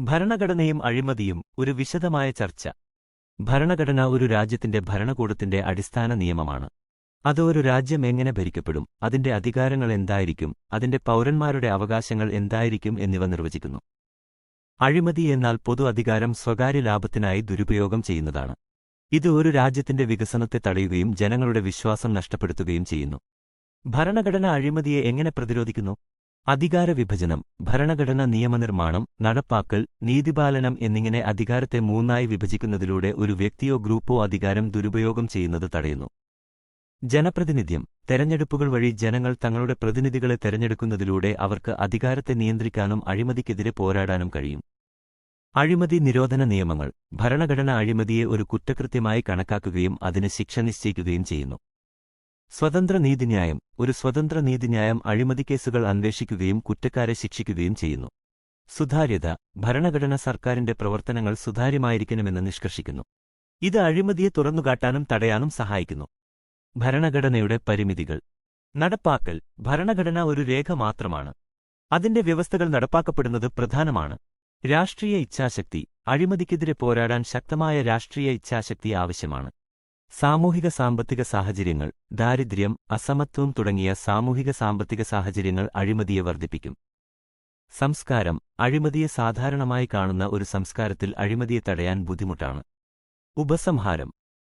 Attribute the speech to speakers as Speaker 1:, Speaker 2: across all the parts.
Speaker 1: ഭരണഘടനയും അഴിമതിയും ഒരു വിശദമായ ചർച്ച. ഭരണഘടന ഒരു രാജ്യത്തിന്റെ ഭരണകൂടത്തിന്റെ അടിസ്ഥാന നിയമമാണ്. അത് ഒരു രാജ്യം എങ്ങനെ ഭരിക്കപ്പെടും അതിന്റെ അധികാരങ്ങൾ എന്തായിരിക്കും അതിന്റെ പൗരന്മാരുടെ അവകാശങ്ങൾ എന്തായിരിക്കും എന്നിവ നിർവചിക്കുന്നു. അഴിമതി എന്നാൽ പൊതു അധികാരം സ്വകാര്യ ലാഭത്തിനായി ദുരുപയോഗം ചെയ്യുന്നതാണ്. ഇത് ഒരു രാജ്യത്തിന്റെ വികസനത്തെ തടയുകയും ജനങ്ങളുടെ വിശ്വാസം നഷ്ടപ്പെടുത്തുകയും ചെയ്യുന്നു. ഭരണഘടന അഴിമതിയെ എങ്ങനെ പ്രതിരോധിക്കുന്നു? അധികാര വിഭജനം ഭരണഘടന നിയമനിർമ്മാണം നടപ്പാക്കൽ നീതിപാലനം എന്നിങ്ങനെ അധികാരത്തെ മൂന്നായി വിഭജിക്കുന്നതിലൂടെ ഒരു വ്യക്തിയോ ഗ്രൂപ്പോ അധികാരം ദുരുപയോഗം ചെയ്യുന്നത് തടയുന്നു. ജനപ്രതിനിധ്യം തെരഞ്ഞെടുപ്പുകൾ വഴി ജനങ്ങൾ തങ്ങളുടെ പ്രതിനിധികളെ തെരഞ്ഞെടുക്കുന്നതിലൂടെ അവർക്ക് അധികാരത്തെ നിയന്ത്രിക്കാനും അഴിമതിക്കെതിരെ പോരാടാനും കഴിയും. അഴിമതി നിരോധന നിയമങ്ങൾ ഭരണഘടന അഴിമതിയെ ഒരു കുറ്റകൃത്യമായി കണക്കാക്കുകയും അതിന് ശിക്ഷ നിശ്ചയിക്കുകയും ചെയ്യുന്നു. സ്വതന്ത്ര നീതിന്യായം ഒരു സ്വതന്ത്ര നീതിന്യായം അഴിമതിക്കേസുകൾ അന്വേഷിക്കുകയും കുറ്റക്കാരെ ശിക്ഷിക്കുകയും ചെയ്യുന്നു. സുതാര്യത ഭരണഘടന സർക്കാരിന്റെ പ്രവർത്തനങ്ങൾ സുതാര്യമായിരിക്കണമെന്ന് നിഷ്കർഷിക്കുന്നു. ഇത് അഴിമതിയെ തുറന്നുകാട്ടാനും തടയാനും സഹായിക്കുന്നു. ഭരണഘടനയുടെ പരിമിതികൾ. നടപ്പാക്കൽ ഭരണഘടന ഒരു രേഖ മാത്രമാണ്. അതിന്റെ വ്യവസ്ഥകൾ നടപ്പാക്കപ്പെടുന്നത് പ്രധാനമാണ്. രാഷ്ട്രീയ ഇച്ഛാശക്തി അഴിമതിക്കെതിരെ പോരാടാൻ ശക്തമായ രാഷ്ട്രീയ ഇച്ഛാശക്തി ആവശ്യമാണ്. സാമൂഹിക സാമ്പത്തിക സാഹചര്യങ്ങൾ ദാരിദ്ര്യം അസമത്വം തുടങ്ങിയ സാമൂഹിക സാമ്പത്തിക സാഹചര്യങ്ങൾ അഴിമതിയെ വർദ്ധിപ്പിക്കും. സംസ്കാരം അഴിമതിയെ സാധാരണമായി കാണുന്ന ഒരു സംസ്കാരത്തിൽ അഴിമതിയെ തടയാൻ ബുദ്ധിമുട്ടാണ്. ഉപസംഹാരം.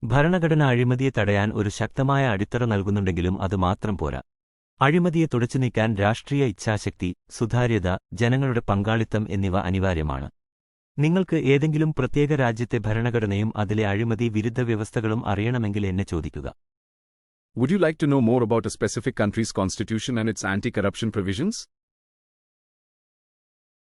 Speaker 1: ഭരണഘടന അഴിമതിയെ തടയാൻ ഒരു ശക്തമായ അടിത്തറ നൽകുന്നുണ്ടെങ്കിലും അത് മാത്രം പോരാ. അഴിമതിയെ തുടച്ചു നീക്കാൻ രാഷ്ട്രീയ ഇച്ഛാശക്തി സുതാര്യത ജനങ്ങളുടെ പങ്കാളിത്തം എന്നിവ അനിവാര്യമാണ്. നിങ്ങൾക്ക് ഏതെങ്കിലും പ്രത്യേക രാജ്യത്തെ ഭരണഘടനയും അതിലെ അഴിമതി വിരുദ്ധ വ്യവസ്ഥകളും അറിയണമെങ്കിൽ എന്നെ ചോദിക്കുക
Speaker 2: Would you like to know more about a specific country's constitution and its anti corruption provisions?